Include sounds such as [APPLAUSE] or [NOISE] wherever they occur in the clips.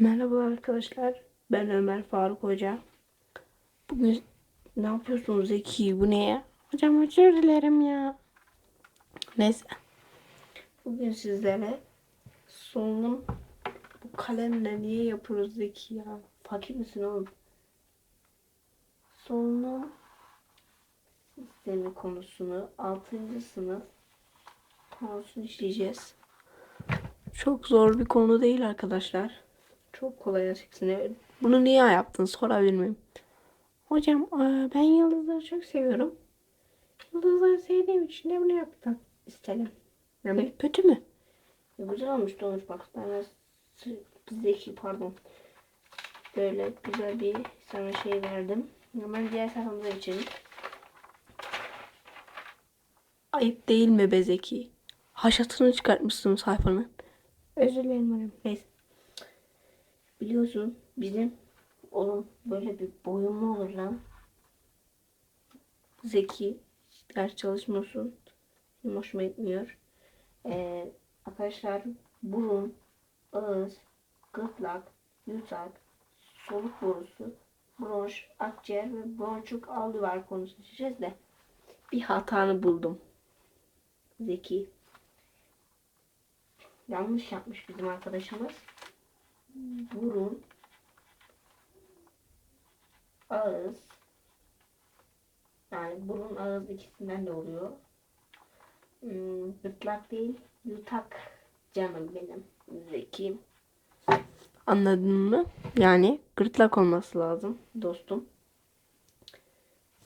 Merhaba arkadaşlar. Ben Ömer Faruk Hoca. Bugün ne yapıyorsunuz Zeki? Bu ne ya? Hocam özür dilerim ya. Neyse. Bugün sizlere solunum bu kalemle niye yapıyoruz Zeki ya? Fakir misin oğlum? Solunum sistemi konusunu 6. sınıf konusunu işleyeceğiz. Çok zor bir konu değil arkadaşlar. Çok kolay açıkçası. Bunu niye yaptın sorabilir miyim? Hocam eee, ben yıldızları çok seviyorum. Yıldızları sevdiğim için de bunu yaptım. İstedim. Yani kötü mü? Ya güzel olmuş olmuş bak. Ben zeki pardon. Böyle güzel bir sana şey verdim. Hemen diğer sayfamıza geçelim. Ayıp değil mi be Zeki? Haşatını çıkartmışsın sayfanın. Özür dilerim hocam. Neyse. Biliyorsun bizim oğlum böyle bir boyun mu olur lan? Zeki. Ders çalışmıyorsun. Benim hoşuma gitmiyor. Ee, arkadaşlar burun, ağız, gırtlak, yutak, soluk borusu, bronş, akciğer ve bronşluk alveolar konusunu seçeceğiz de bir hatanı buldum. Zeki. Yanlış yapmış bizim arkadaşımız. Burun, ağız, yani burun ağız ikisinden de oluyor. Hmm, değil, yutak canım benim. Zeki. Anladın mı? Yani gırtlak olması lazım dostum.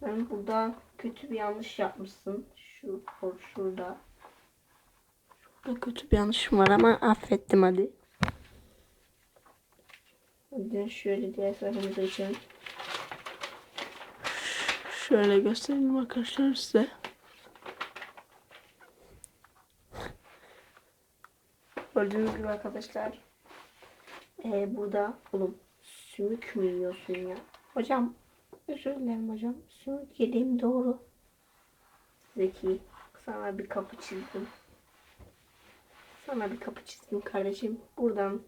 Sen burada kötü bir yanlış yapmışsın. Şu şurada. Şurada kötü bir yanlışım var ama affettim hadi. Hadi şöyle diğer sayfamıza geçelim. Şöyle gösterelim arkadaşlar size. Gördüğünüz gibi arkadaşlar. Ee, burada oğlum sümük mü yiyorsun ya? Hocam özür dilerim hocam. Sümük yediğim doğru. Zeki sana bir kapı çizdim. Sana bir kapı çizdim kardeşim. Buradan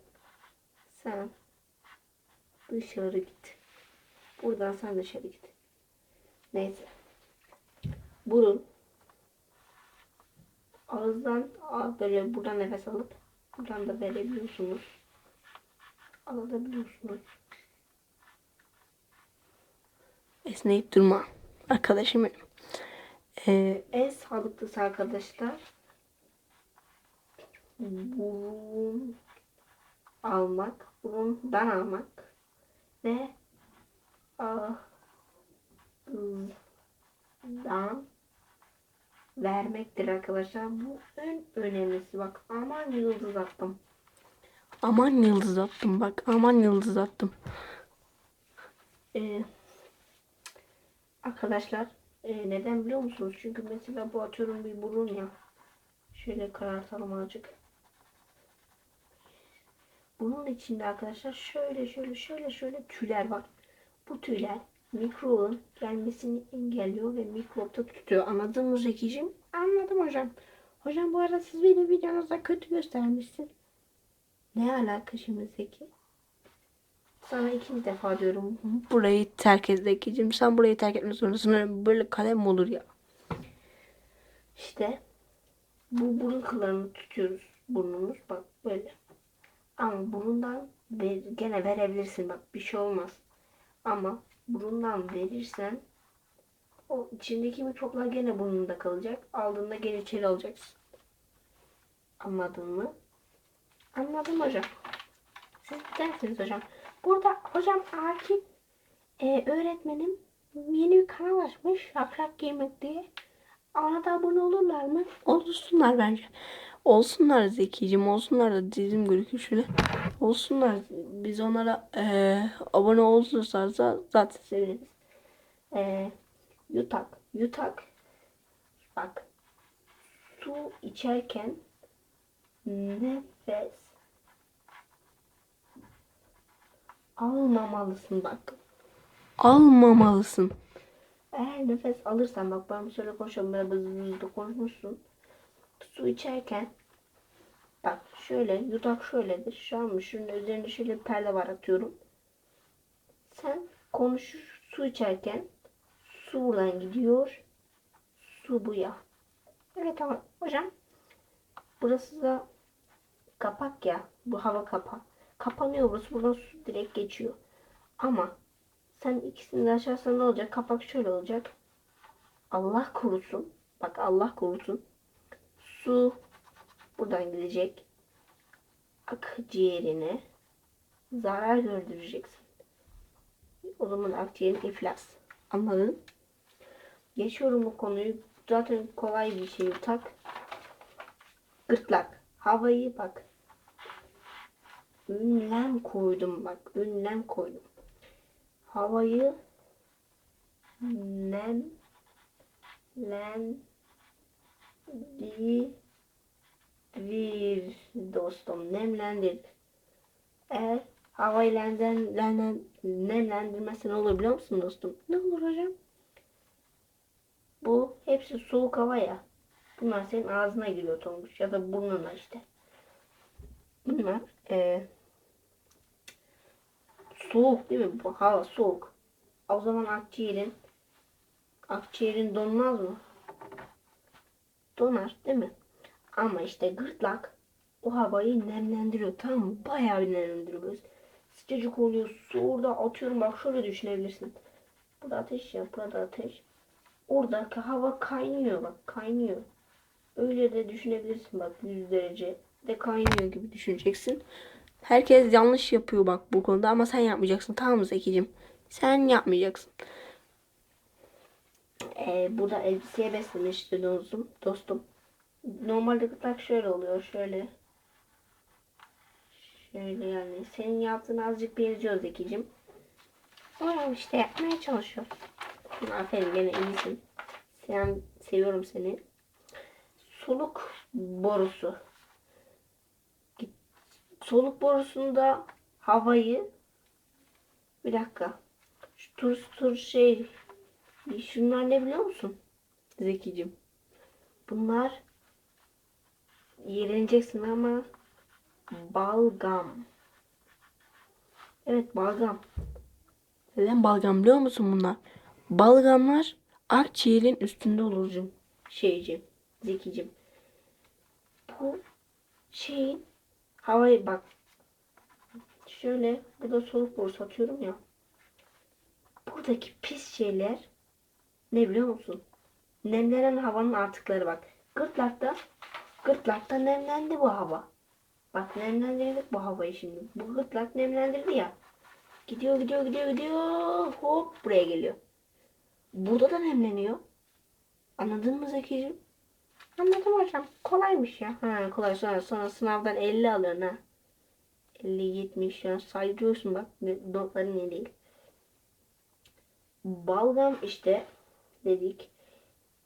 sen dışarı git. Buradan sen dışarı git. Neyse. Burun. Ağızdan böyle buradan nefes alıp buradan da verebiliyorsunuz. Alabiliyorsunuz. Esneyip durma. Arkadaşım benim. Ee, en sağlıklısı arkadaşlar burun almak, burundan almak ve ağızdan vermektir arkadaşlar. Bu en önemlisi. Bak aman yıldız attım. Aman yıldız attım bak. Aman yıldız attım. Ee, arkadaşlar e, neden biliyor musunuz? Çünkü mesela bu atıyorum bir burun ya. Şöyle karartalım azıcık. Bunun içinde arkadaşlar şöyle şöyle şöyle şöyle tüyler var. Bu tüyler mikrobun gelmesini engelliyor ve mikropta tutuyor. Anladın mı Zeki'cim? Anladım hocam. Hocam bu arada siz benim videonuzda kötü göstermişsin. Ne alaka şimdi Zeki? Sana ikinci defa diyorum. Burayı terk et Zeki'cim. Sen burayı terk etme zorundasın. Böyle kalem olur ya? İşte bu burun kıllarını tutuyoruz. Burnumuz bak böyle. Ama burundan ver, gene verebilirsin bak bir şey olmaz. Ama burundan verirsen o içindeki mikroplar gene burnunda kalacak. Aldığında geri içeri alacaksın. Anladın mı? Anladım hocam. Siz dersiniz hocam. Burada hocam Akif e, öğretmenim yeni bir kanal açmış. Yaprak Giymek diye. Ona da abone olurlar mı? Olsunlar bence. Olsunlar Zekicim olsunlar da dizim görüküyor şöyle. Olsunlar. Biz onlara eee abone olurlarsa zaten seviniriz. Eee yutak. Yutak. Bak. Su içerken nefes almamalısın bak. Almamalısın. Eğer nefes alırsan bak ben şöyle konuşuyorum. Böyle konuşmuşsun. Su içerken Bak şöyle yutak şöyledir. Şu an şunun üzerinde şöyle bir perde var atıyorum. Sen konuşur su içerken su buradan gidiyor. Su bu ya. Evet tamam hocam. Burası da kapak ya. Bu hava kapağı. Kapanıyor burası. Buradan su direkt geçiyor. Ama sen ikisini de açarsan ne olacak? Kapak şöyle olacak. Allah korusun. Bak Allah korusun. Su buradan gidecek. Akciğerine zarar gördüreceksin. O zaman akciğerin iflas. Anladın? Geçiyorum bu konuyu. Zaten kolay bir şey. Tak. Gırtlak. Havayı bak. Ünlem koydum bak. Ünlem koydum. Havayı nem len bir dostum nemlendir. Eğer havayı lenden, lenden, nemlendirmezse ne olur biliyor musun dostum? Ne olur hocam? Bu hepsi soğuk hava ya. Bunlar senin ağzına giriyor Tonguç ya da burnuna işte. Bunlar eee soğuk değil mi? Bu hava soğuk. O zaman akciğerin akciğerin donmaz mı? Donar değil mi? Ama işte gırtlak o havayı nemlendiriyor tamam mı? Bayağı bir nemlendiriyor. Sıcacık oluyor. Orada atıyorum bak şöyle düşünebilirsin. Burada ateş ya burada ateş. Oradaki hava kaynıyor bak kaynıyor. Öyle de düşünebilirsin bak 100 derece de kaynıyor gibi düşüneceksin. Herkes yanlış yapıyor bak bu konuda ama sen yapmayacaksın tamam mı Zeki'cim? Sen yapmayacaksın. Ee, burada elbiseye beslemişti dostum. dostum. Normalde gırtlak şöyle oluyor. Şöyle. Şöyle yani. Senin yaptığın azıcık benziyor Zeki'cim. Ama işte yapmaya çalışıyor. Aferin gene iyisin. Sen seviyorum seni. Soluk borusu. Soluk borusunda havayı bir dakika. Şu tur tur şey şunlar ne biliyor musun? Zekicim. Bunlar yeğleneceksin ama balgam. Evet balgam. Neden balgam biliyor musun bunlar? Balgamlar akciğerin üstünde olurcum. Şeycim. Zekicim. Bu şeyin havayı bak. Şöyle burada soluk borusu atıyorum ya. Buradaki pis şeyler ne biliyor musun? Nemlenen havanın artıkları bak. Gırtlakta gırtlakta nemlendi bu hava. Bak nemlendirdik bu havayı şimdi. Bu gırtlak nemlendirdi ya. Gidiyor gidiyor gidiyor gidiyor. Hop buraya geliyor. Burada da nemleniyor. Anladın mı Zeki'ciğim? Anladım hocam. Kolaymış ya. Ha kolay sonra sonra sınavdan 50 alıyorsun ha. 50 70 ya saydırıyorsun bak. Notların iyi değil. Balgam işte dedik.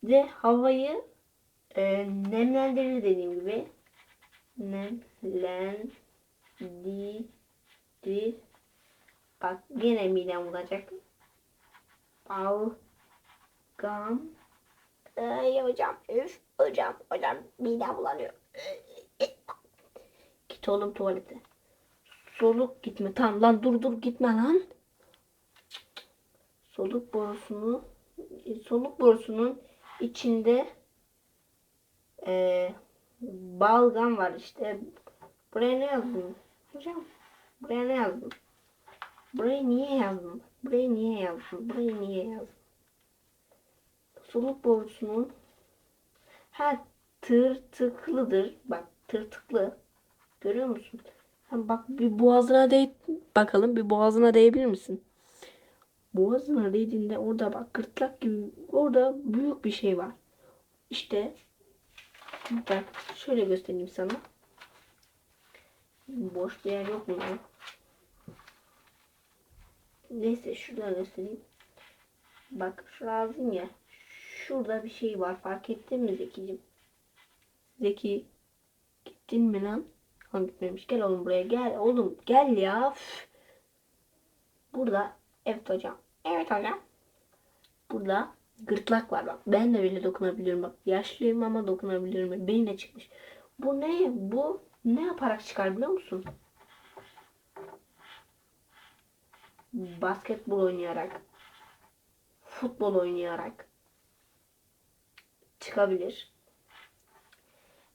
Ve havayı e, nemlendirir dediğim gibi. Nemlendirir. Bak gene midem bulacak. Balgam. Ay hocam üf hocam hocam midem bulanıyor. Git oğlum tuvalete. Soluk gitme. Tamam lan dur dur gitme lan. Soluk borusunu soluk borusunun içinde e, balgam var işte. Buraya ne yazdım? Hocam buraya ne yazdım? Burayı niye yazdım? Burayı niye yazdım? Burayı niye yazdım? Soluk borusunun ha tırtıklıdır. Bak tırtıklı. Görüyor musun? Bak bir boğazına değ bakalım bir boğazına değebilir misin? Boğazına değdiğinde orada bak gırtlak gibi orada büyük bir şey var. İşte bak şöyle göstereyim sana. Boş bir yer yok mu? Neyse şuradan göstereyim. Bak şu ağzın ya. Şurada bir şey var. Fark ettin mi Zeki'cim? Zeki. Gittin mi lan? Ha gitmemiş. Gel oğlum buraya gel. Oğlum gel ya. Üf. Burada. Evet hocam. Evet hocam. Burada gırtlak var bak. Ben de bile dokunabiliyorum bak. Yaşlıyım ama dokunabiliyorum. Benim de çıkmış. Bu ne? Bu ne yaparak çıkar biliyor musun? Basketbol oynayarak, futbol oynayarak çıkabilir.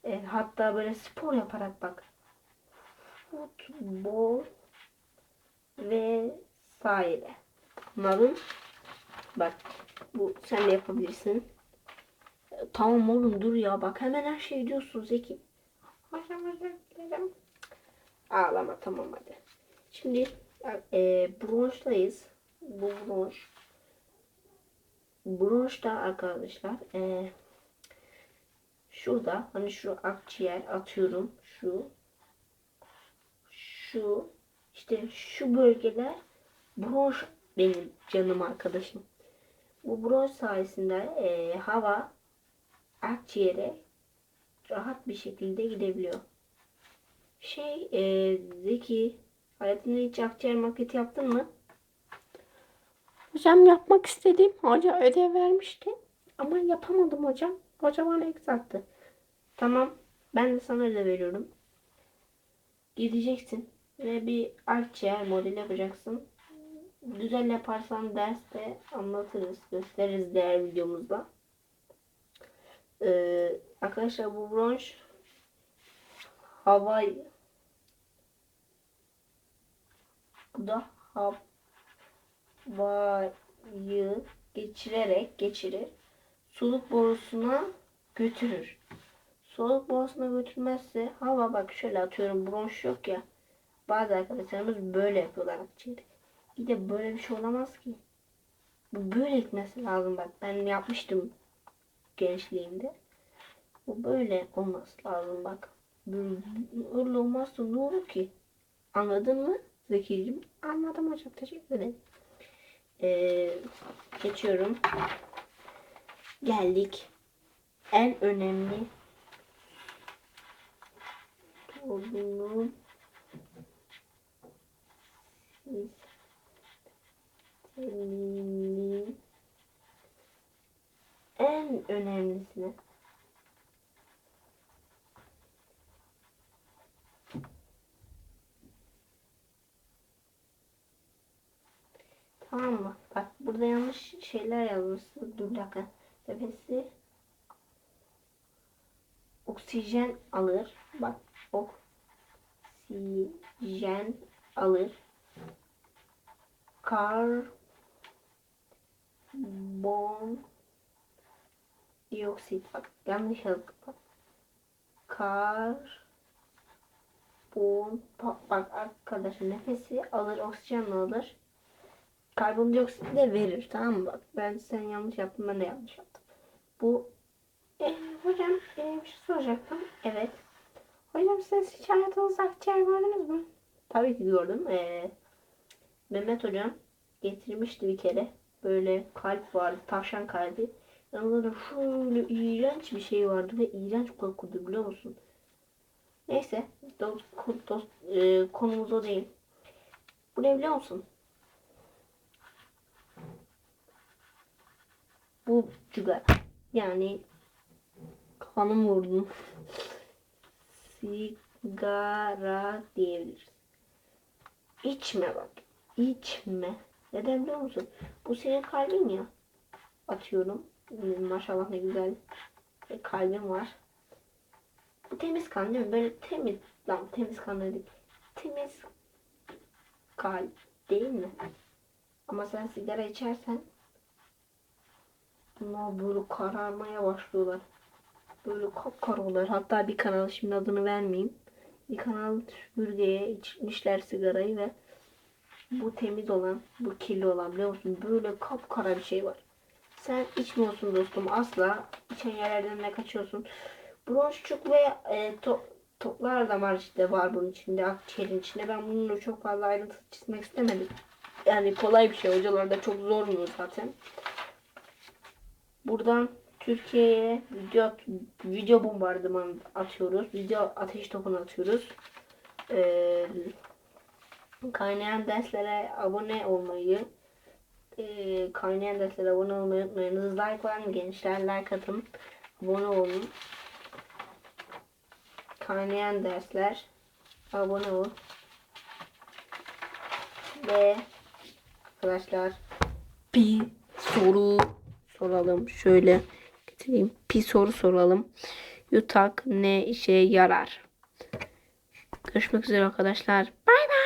E, hatta böyle spor yaparak bak. Futbol vesaire. Anladın? Bak bu sen de yapabilirsin. Tamam oğlum dur ya bak hemen her şey diyorsun Zeki. Ağlama tamam hadi. Şimdi e, bronştayız. Bu bronş. Bronşta arkadaşlar e, şurada hani şu akciğer atıyorum şu şu işte şu bölgeler bronş benim canım arkadaşım. Bu bronş sayesinde e, hava akciğere rahat bir şekilde gidebiliyor. Şey e, Zeki hayatında hiç akciğer maketi yaptın mı? Hocam yapmak istedim. Hoca ödev vermişti. Ama yapamadım hocam. Hoca bana eksattı. Tamam. Ben de sana öyle veriyorum. Gideceksin ve bir akciğer modeli yapacaksın. Güzel yaparsan derste anlatırız, gösteririz diğer videomuzda. Ee, arkadaşlar bu bronş hava bu da havayı geçirerek geçirir. Soluk borusuna götürür. Soluk borusuna götürmezse hava bak şöyle atıyorum bronş yok ya. Bazı arkadaşlarımız böyle yapıyorlar akciğeri. Bir de böyle bir şey olamaz ki. Bu böyle gitmesi lazım bak. Ben yapmıştım gençliğimde. Bu böyle olması lazım bak. Öyle olmazsa ne olur ki? Anladın mı Zeki'cim? Anladım hocam. Teşekkür ederim. Ee, geçiyorum. Geldik. En önemli sisteminin en önemlisine. Tamam mı? Bak burada yanlış şeyler yazmışsın. Dur dakika. Nefesi oksijen alır. Bak oksijen alır. Karbon dioksit. Bak yanlış yazdım. Bak. Karbon bak arkadaşım nefesi alır oksijen alır karbondioksit de verir tamam mı? Bak ben sen yanlış yaptın ben de yanlış yaptım. Bu e, hocam e, bir şey soracaktım. Evet. Hocam siz hiç hayatınızda akciğer gördünüz mü? Tabii ki gördüm. E, Mehmet hocam getirmişti bir kere. Böyle kalp vardı. Tavşan kalbi. Yanında da şöyle iğrenç bir şey vardı ve iğrenç kokudu biliyor musun? Neyse. Dost, dost, e, konumuz o değil. Bu ne biliyor musun? Bu sigara. Yani kanım vurdum. [LAUGHS] Sigara diyebiliriz. İçme bak. İçme. Neden biliyor musun? Bu senin kalbin ya. Atıyorum. Maşallah ne güzel bir kalbim var. Bu temiz kan değil mi? Böyle temiz. Lan temiz kan dedik. Temiz kalp değil mi? Ama sen sigara içersen Bunlar böyle kararmaya başlıyorlar. Böyle kapkara oluyor. Hatta bir kanal şimdi adını vermeyeyim. Bir kanal süpürgeye içmişler sigarayı ve bu temiz olan, bu kirli olan biliyor musun? Böyle kapkara bir şey var. Sen içmiyorsun dostum asla. İçen yerlerden ne kaçıyorsun? Bronşçuk ve e, to, toplar damar işte var bunun içinde, akciğerin içinde. Ben bunu çok fazla ayrıntı çizmek istemedim. Yani kolay bir şey. Hocalar da çok zormuyor zaten. Buradan Türkiye'ye video video bombardıman atıyoruz. Video ateş topunu atıyoruz. Ee, kaynayan derslere abone olmayı e, kaynayan derslere abone olmayı unutmayınız. Like var gençler? Like atın. Abone olun. kaynayan dersler. Abone ol. Ve arkadaşlar bir soru soralım. Şöyle getireyim. Bir soru soralım. Yutak ne işe yarar? Görüşmek üzere arkadaşlar. Bay bay.